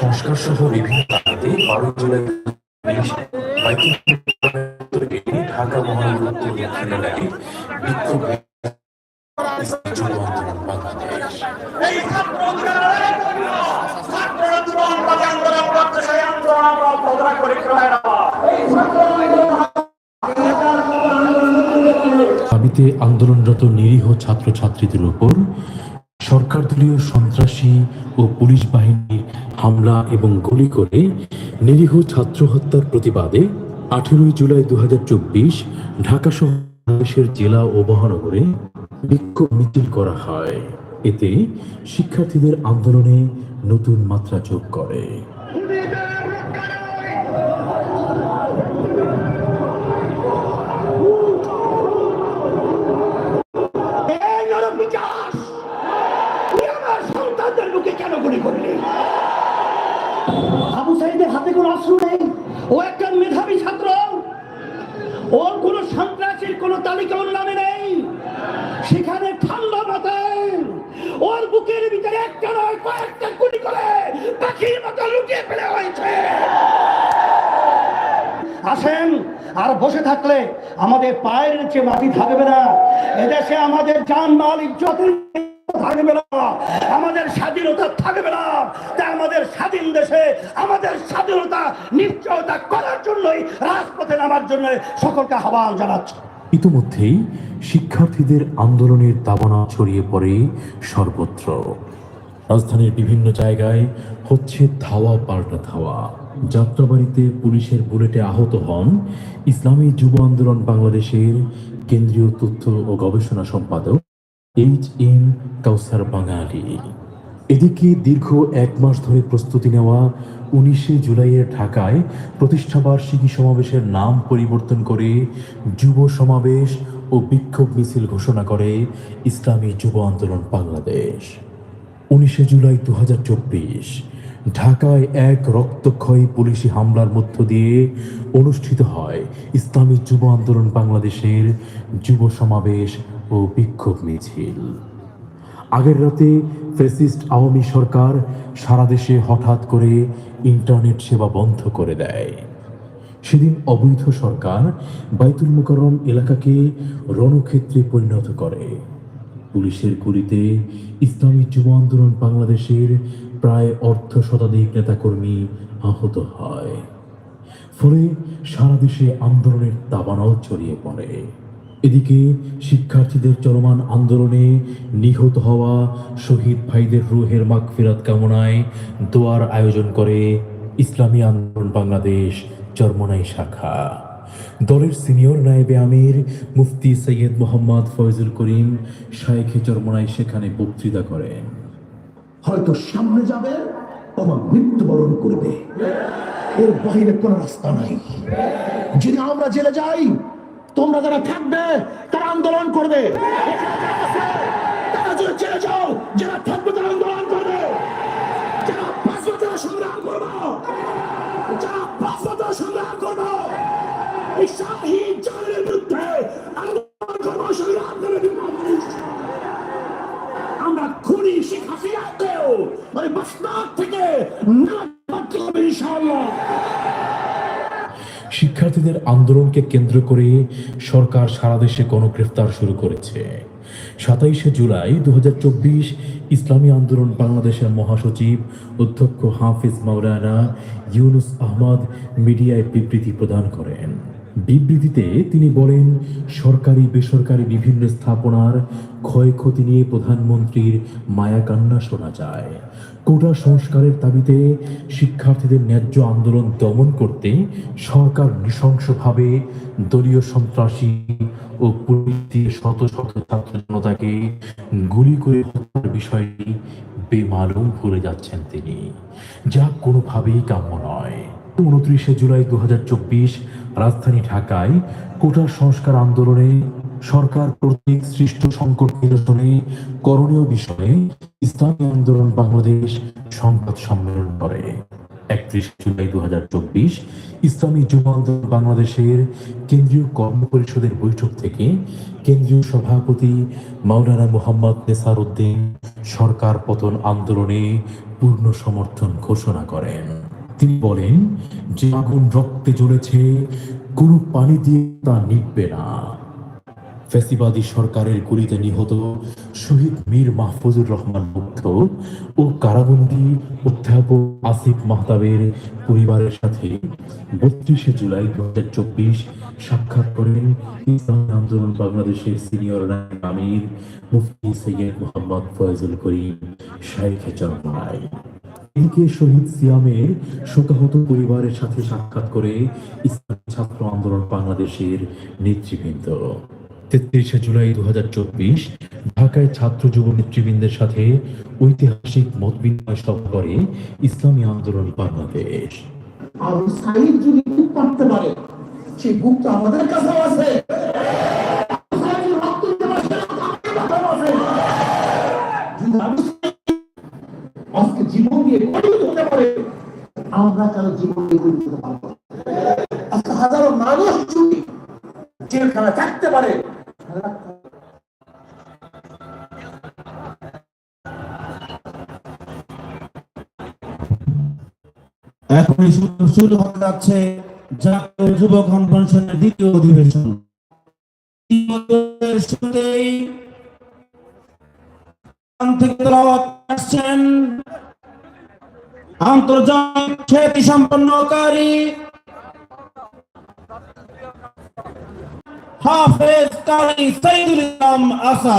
সংস্কার সহ বিভিন্ন বারো জুলাই ঢাকা মহানগর ছাত্র আন্দোলনরত নিরীহ ছাত্রছাত্রীদের উপর সরকার দলীয় সন্ত্রাসী ও পুলিশ বাহিনীর হামলা এবং গুলি করে নিরীহ ছাত্র হত্যার প্রতিবাদে আঠেরোই জুলাই দু হাজার চব্বিশ ঢাকা সহ বাংলাদেশের জেলা ও মহানগরে বিক্ষোভ মিছিল করা হয়। এতে শিক্ষার্থীদের আন্দোলনে নতুন মাত্রা যোগ করে এই নরম বিকাশ তুই আমার সন্তানদের বুকে কেন গুলি করলি আবু সাইদের হাতে কোনো অস্ত্র নেই। ও একটা মেধাবী ছাত্র। ওর কোন সন্ত্রাসীর কোন তালিকা ওর নামে নেই। সেখানে ঠান্ডা মাথায় ওর বুকের ভিতরে একটা নয়, কয়েকটা গুলি করে পাখির মতো লুকিয়ে ফেলে হয়েছে। আসেন আর বসে থাকলে আমাদের পায়ের নিচে মাটি থাকবে না। এদেশে আমাদের জান মাল ইজ্জত থাকবে না। আমাদের স্বাধীনতা থাকবে না। তাই আমাদের স্বাধীন দেশে আমাদের স্বাধীনতা নিশ্চয়তা করার জন্যই, রাজপথে নামার জন্য সকলকে আহ্বান জানাচ্ছি। ইতোমধ্যেই শিক্ষার্থীদের আন্দোলনের দাবানা ছড়িয়ে পড়ে সর্বত্র। রাজধানীর বিভিন্ন জায়গায় হচ্ছে ধাওয়া, পাল্টা ধাওয়া। যাত্রাবাড়িতে পুলিশের বুলেটে আহত হন ইসলামী যুব আন্দোলন বাংলাদেশের কেন্দ্রীয় তথ্য ও গবেষণা সম্পাদক এইচ এম কাউসার বাঙালি। এদিকে দীর্ঘ এক মাস ধরে প্রস্তুতি নেওয়া উনিশে জুলাইয়ের ঢাকায় প্রতিষ্ঠাবার্ষিকী সমাবেশের নাম পরিবর্তন করে যুব সমাবেশ ও বিক্ষোভ মিছিল ঘোষণা করে ইসলামী যুব আন্দোলন বাংলাদেশ। উনিশে জুলাই দু হাজার চব্বিশ ঢাকায় এক রক্তক্ষয়ী পুলিশি হামলার মধ্য দিয়ে অনুষ্ঠিত হয় ইসলামী যুব আন্দোলন বাংলাদেশের যুব সমাবেশ ও বিক্ষোভ মিছিল। আগের রাতে ফেসিস্ট আওয়ামী সরকার সারা দেশে হঠাৎ করে ইন্টারনেট সেবা বন্ধ করে দেয়। সেদিন অবৈধ সরকার বাইতুল মুকাররম এলাকাকে রণক্ষেত্রে পরিণত করে। পুলিশের গুলিতে ইসলামী যুব আন্দোলন বাংলাদেশের প্রায় অর্ধ শতাধিক নেতাকর্মী আহত হয়। ফলে সারা দেশে আন্দোলনের দাবানল ছড়িয়ে পড়ে। এদিকে শিক্ষার্থীদের চলমান আন্দোলনে নিহত হওয়া শহীদ ভাইদের রুহের মাগফিরাত কামনায় দোয়ার আয়োজন করে ইসলামী আন্দোলন বাংলাদেশ চরমনাই শাখা। দলের সিনিয়র নায়েবে আমির মুফতি সৈয়দ মোহাম্মদ ফয়জুল করিম শায়েখে চরমনাই সেখানে বক্তৃতা করেন। হয়তো সামনে যাবে, অথবা মৃত্যুবরণ করবে। এর বাহিরে কোন রাস্তা নাই। যদি আমরা জেলে যাই তোমরা যারা থাকবে, তারা আন্দোলন করবে। তারা যদি জেলে যাও, যারা থাকবে, তারা আন্দোলন করবে। যারা সংগ্রাম করব, যারা সংগ্রাম করব, এই জালের বিরুদ্ধে আন্দোলন করব, সংগ্রাম আমরা খুনি মানে থেকে নামাতে হবে, ইনশাআল্লাহ। শিক্ষার্থীদের আন্দোলনকে কেন্দ্র করে সরকার সারা দেশে গণগ্রেফতার শুরু করেছে। সাতাইশে জুলাই দু হাজার চব্বিশ ইসলামী আন্দোলন বাংলাদেশের মহাসচিব অধ্যক্ষ হাফিজ মাওলানা ইউনুস আহমদ মিডিয়ায় বিবৃতি প্রদান করেন। বিবৃতিতে তিনি বলেন, সরকারি, বেসরকারি বিভিন্ন স্থাপনার ক্ষয়ক্ষতি নিয়ে প্রধানমন্ত্রীর মায়াকান্না শোনা যায়। কোটা সংস্কারের দাবিতে শিক্ষার্থীদের ন্যায্য আন্দোলন দমন করতে সরকার নৃশংসভাবে দলীয় সন্ত্রাসী ও পুলিশ শত শত ছাত্র জনতাকে গুলি করে হত্যার বিষয়টি বেমালুম ভুলে যাচ্ছেন তিনি। যা কোনোভাবেই কাম্য নয়। উনত্রিশে জুলাই দু রাজধানী ঢাকায় কোটা সংস্কার আন্দোলনে সরকার কর্তৃক সৃষ্ট সংকট নিরসনে করণীয় বিষয়ে ইসলামী আন্দোলন বাংলাদেশ সংবাদ সম্মেলন করে। একত্রিশ জুলাই দু ইসলামী যুব আন্দোলন বাংলাদেশের কেন্দ্রীয় কর্ম পরিষদের বৈঠক থেকে কেন্দ্রীয় সভাপতি মাওলানা মোহাম্মদ নেসার উদ্দিন সরকার পতন আন্দোলনে পূর্ণ সমর্থন ঘোষণা করেন। তিনি বলেন, যে আগুন রক্তে জ্বলেছে, কোনো পানি দিয়ে তা নিববে না। ফ্যাসিবাদী সরকারের গুলিতে নিহত শহীদ মীর মাহফুজুর রহমান মুগ্ধ ও কারাবন্দী অধ্যাপক আসিফ মাহতাবের পরিবারের সাথে বত্রিশে জুলাই দু হাজার চব্বিশ সাক্ষাৎ করেন ইসলামী আন্দোলন বাংলাদেশের সিনিয়র আমির মুফতি সৈয়দ মোহাম্মদ ফয়জুল করিম শাইখ চরমায় এদিকে শহীদ সিয়ামের শোকাহত পরিবারের সাথে সাক্ষাৎ করে ইসলামী ছাত্র আন্দোলন বাংলাদেশের নেতৃবৃন্দ। তেত্রিশে জুলাই দু হাজার চব্বিশ ঢাকায় ছাত্র যুব নেতৃবৃন্দের সাথে ঐতিহাসিক মত বিনিময় সভা করে ইসলামী আন্দোলন বাংলাদেশ। আর সাইদ যদি বুক পারে, সেই বুক তো আমাদের কাছেও আছে। আমরা কেন জীবন হতে পারব হাজারো মানুষ যদি জেলখানা থাকতে পারে এখন শুরু হতে যাচ্ছে জাতীয় যুব কনভেনশনের দ্বিতীয় অধিবেশন। শুরুতেই থেকে আসছেন আন্তর্জাতিক খ্যাতি সম্পন্নকারী হাফেজ কারি সৈদুল ইসলাম আসা